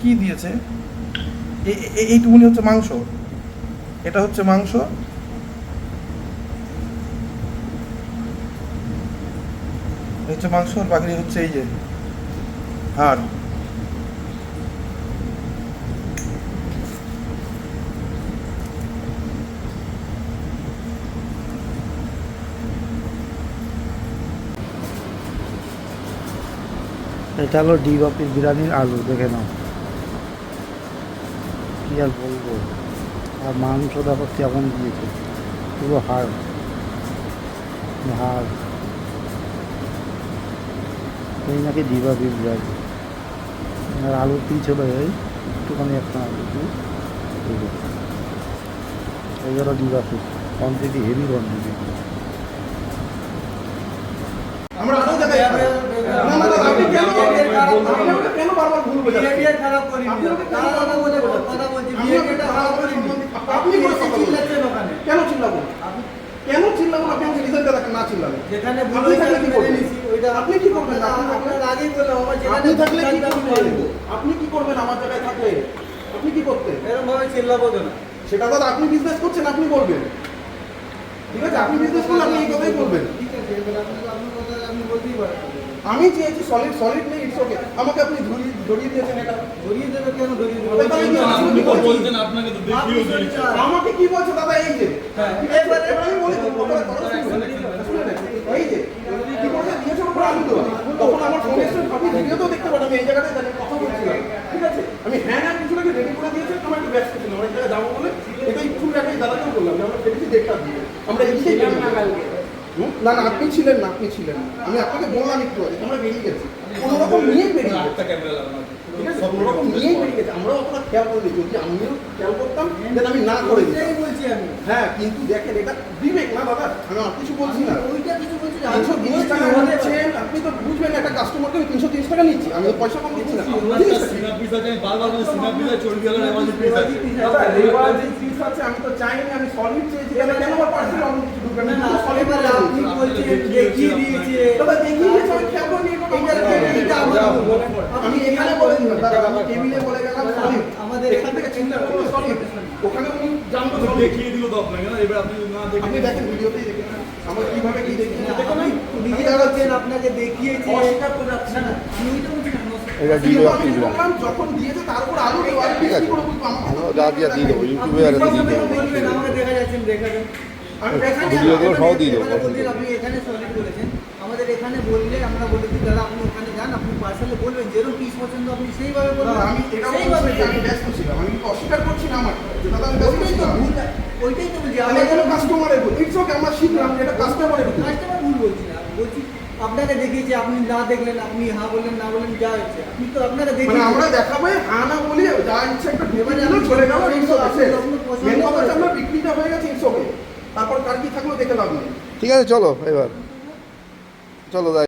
কি দিয়েছে? এইটুকুনি হচ্ছে মাংস। এটা হচ্ছে মাংস। হচ্ছে মাংস, আর বাকি হচ্ছে এই যে হাড়। এটা হলো ডি বাপির বিরিয়ানির আলু, দেখে নাও। কি আর বলব? আর মাংস দেখো কেমন দিয়েছে। পুরো হাড়। হাড়। এই নাকি ডি বাপির বিরিয়ানি আর আলুর পিস হলো এই একটুখানি একটা আলু পিস। এই হলো ডি বাপি কোয়ান্টিটি হেভি কোয়ান্টিটি আমরা কেন কেন বারবার ভুল বোঝাচ্ছেন বিহেভিয়ার খারাপ করিনি আপনি আমাকে কেন তারা বারবার বলে ভুল কথা বলছি আমি বিহেভিয়ারটা আপনাকে খারাপ বারবার করিনি আপনি আপনি বলে বেশি কথা বলছেন। চিল্লাচ্ছেন ওখানে কেন চিল্লাবো না? আপনি কেন চিল্লাবো না? আপনি আমাকে রিজনটা না যেখানে আপনি থাকলে আমি কি করবেন? আপনি কি করবেন? আপনার আগেই বললাম আমার আপনি থাকলে কি ভুল আছে আমি করবেন? আপনি কি করবেন আমার জায়গায় থাকলে? আপনি কি করতেন এরকম ভাবে চিল্লাবো না সেটা আপনি বিজনেস করছেন আপনি বলবেন। ঠিক আছে? আপনি বিজনেস করলে আপনি এই কথাই বলবেন। ঠিক আছে আপনি আপনি বলতেই পারেন। আমি চেয়েছি সলিড সলিড নেই। ওকে আমাকে আপনি ধরিয়ে ধরিয়ে দিয়েছেন এটা? ধরিয়ে দেবে কেন? ধরিয়ে দেবে। আমি তো আমাকে কি বলছে দাদা এই যে। হ্যাঁ, এবার এবার আমি বলি এই যে কি বলছে? দিয়েছে ওপর আলু দেওয়া তখন আমার ফোন এসে আপনি ভিডিওতেও দেখতে পারেন আমি এই জায়গাটায় দাঁড়িয়ে কথা বলছিলাম। ঠিক আছে? আমি হ্যাঁ হ্যাঁ কিছু নাকি রেডি করে দিয়েছে তোমার একটু ব্যস্ত ছিলাম অনেক জায়গায় যাব বলে। এটা একটু আগে দাদাকেও বললাম যে আমরা ফেলেছি দেড়টা দিয়ে আমরা বেরিয়ে হুম? না না আপনি ছিলেন না আপনি ছিলেন না। আমি আপনাকে বললাম একটু আগে আমরা বেরিয়ে গেছি। কোনো রকম নিয়ে বেরিয়ে গেছি। আটটা ক্যামেরা লাগানো আছে। ঠিক আছে? কোনো রকম নিয়েই বেরিয়ে গেছে। আমরাও অতটা খেয়াল করিনি। যদি আমিও খেয়াল করতাম দেন আমি না করে দিতাম। বলছি আমি। হ্যাঁ কিন্তু দেখেন এটা বিবেক না দাদা আমি আর কিছু বলছি না। ওইটা কিছু বলছি তিনশো তিরিশ টাকা হতে আপনি তো বুঝবেন একটা কাস্টমারকে আমি তিনশো তিরিশ টাকা নিচ্ছি। আমি তো পয়সা কম দিচ্ছি না। আমি তো চাইনি আমি সলিড চেয়েছি। কেন আমার পার্সেল আমি এখানে বলে দিলাম দাদা আমি টেবিলে বলে গেলাম আমাদের এখান থেকে চিন্তা সলিড ওখানে উনি জানতো দেখিয়ে দিল তো আপনাকে না, এবার আপনি না দেখে আপনি দেখেন ভিডিওতেই দেখেন আমরা কীভাবে কি দেখি দেখো নিজে আপনাকে দেখিয়েছে। অস্বীকার করে যাচ্ছে না, এটা যখন দিয়েছে তার উপর আলু দেওয়া ঠিক আছে। যা দিয়া দিয়ে দেবো ইউটিউবে আর দিয়ে দেবো বলবেন, আমাকে দেখা যাচ্ছেন, সহ দিয়ে দেবো আপনি এখানে আমাদের এখানে বললে আমরা বলে দিই দাদা আপনি ওখানে যান আপনি পার্সেলে বলবেন যেরকম পিস পছন্দ আপনি সেইভাবে বলবেন। আমি এটা সেইভাবে আমি ব্যস্ত ছিলাম আমি অস্বীকার করছি না আমার দাদা আমি ব্যস্ত ছিলাম। ভুল ওইটাই তো বলছি আমি কোনো কাস্টমারের ভুল। ইটস ওকে আমরা শিখলাম যে এটা কাস্টমারের ভুল। কাস্টমার ভুল বলছি না। বলছি আপনাকে দেখিয়েছি আপনি না দেখলেন আপনি হ্যাঁ বললেন না বললেন যা হচ্ছে আপনি তো আপনাকে মানে দেখিয়েছি আমরা দেখাবে হ্যাঁ না বলি যা ইচ্ছা একটা আপনি চলে গেল ইটস ওকে আপনি যখন পছন্দ মেন কথা হচ্ছে করেছেন। আমরা বিক্রিটা হয়ে গেছে থাকল দেখে লাভ নেই। ঠিক আছে চলো এবার। চলো যাই।